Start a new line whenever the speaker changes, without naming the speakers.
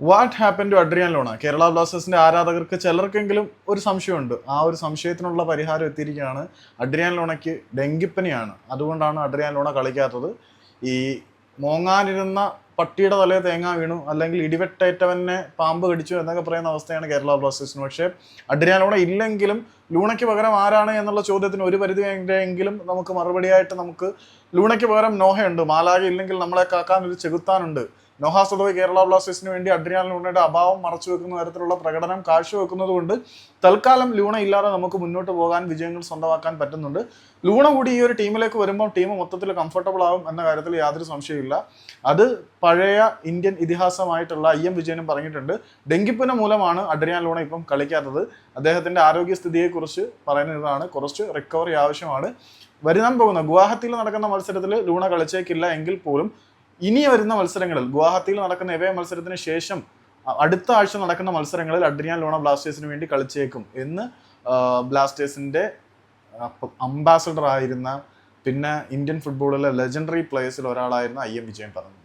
What happen to Adrian Luna Kerala ബ്ലാസ്റ്റേഴ്സിന്റെ ആരാധകർക്ക് ചിലർക്കെങ്കിലും ഒരു സംശയമുണ്ട്. ആ ഒരു സംശയത്തിനുള്ള പരിഹാരം എത്തിയിരിക്കുകയാണ് അഡ്രിയാൻ ലോണയ്ക്ക് ഡെങ്കിപ്പനിയാണ്. അതുകൊണ്ടാണ് അഡ്രിയാൻ ലോണ കളിക്കാത്തത്. ഈ മോങ്ങാനിരുന്ന പട്ടിയുടെ തലയെ തേങ്ങ വീണു അല്ലെങ്കിൽ ഇടിവെട്ടേറ്റവനെ പാമ്പ് കടിച്ചു എന്നൊക്കെ പറയുന്ന അവസ്ഥയാണ് കേരള ബ്ലാസ്റ്റേഴ്സിന് പക്ഷേ അഡ്രിയാൻ ലോണ ഇല്ലെങ്കിലും ലൂണയ്ക്ക് പകരം ആരാണ് എന്നുള്ള ചോദ്യത്തിന് ഒരു പരിധി എങ്കിലും നമുക്ക് മറുപടിയായിട്ട് നമുക്ക് ലൂണയ്ക്ക് പകരം നോഹയുണ്ട്. മാലാഗ ഇല്ലെങ്കിൽ നമ്മളെ കാക്കാൻ ഒരു ചെകുത്താനുണ്ട്. നോഹ സദോയ് കേരള ബ്ലാസ്റ്റേഴ്സിന് വേണ്ടി അഡ്രിയാൻ ലൂണയുടെ അഭാവം മറച്ചു വെക്കുന്ന തരത്തിലുള്ള പ്രകടനം കാഴ്ചവെക്കുന്നത് കൊണ്ട് തൽക്കാലം ലൂണ ഇല്ലാതെ നമുക്ക് മുന്നോട്ട് പോകാൻ വിജയങ്ങൾ സ്വന്തമാക്കാൻ പറ്റുന്നുണ്ട്. ലൂണ കൂടി ഈ ഒരു ടീമിലേക്ക് വരുമ്പോൾ ടീം മൊത്തത്തിൽ കംഫർട്ടബിൾ ആവും എന്ന കാര്യത്തിൽ യാതൊരു സംശയമില്ല അത് പഴയ ഇന്ത്യൻ ഇതിഹാസമായിട്ടുള്ള ഐ എം വിജയനും പറഞ്ഞിട്ടുണ്ട്. ഡെങ്കിപ്പന മൂലമാണ് അഡ്രിയാൻ ലൂണ ഇപ്പം കളിക്കാത്തത്. അദ്ദേഹത്തിന്റെ ആരോഗ്യസ്ഥിതിയെക്കുറിച്ച് പറയുന്നതാണ്. കുറച്ച് റിക്കവറി ആവശ്യമാണ്. വരുന്നാൻ പോകുന്ന ഗുവാഹത്തിയിൽ നടക്കുന്ന മത്സരത്തിൽ ലൂണ കളിച്ചേക്കില്ല എങ്കിൽ പോലും ഇനി വരുന്ന മത്സരങ്ങളിൽ ഗുവാഹത്തിയിൽ നടക്കുന്ന എവേ മത്സരത്തിന് ശേഷം അടുത്ത ആഴ്ച നടക്കുന്ന മത്സരങ്ങളിൽ അഡ്രിയാൻ ലോണ ബ്ലാസ്റ്റേഴ്സിന് വേണ്ടി കളിച്ചേക്കും എന്ന് ബ്ലാസ്റ്റേഴ്സിന്റെ അംബാസഡർ ആയിരുന്ന പിന്നെ ഇന്ത്യൻ ഫുട്ബോളിലെ ലെജൻഡറി പ്ലേയേഴ്സിൽ ഒരാളായിരുന്ന ഐ എം വിജയൻ പറഞ്ഞു.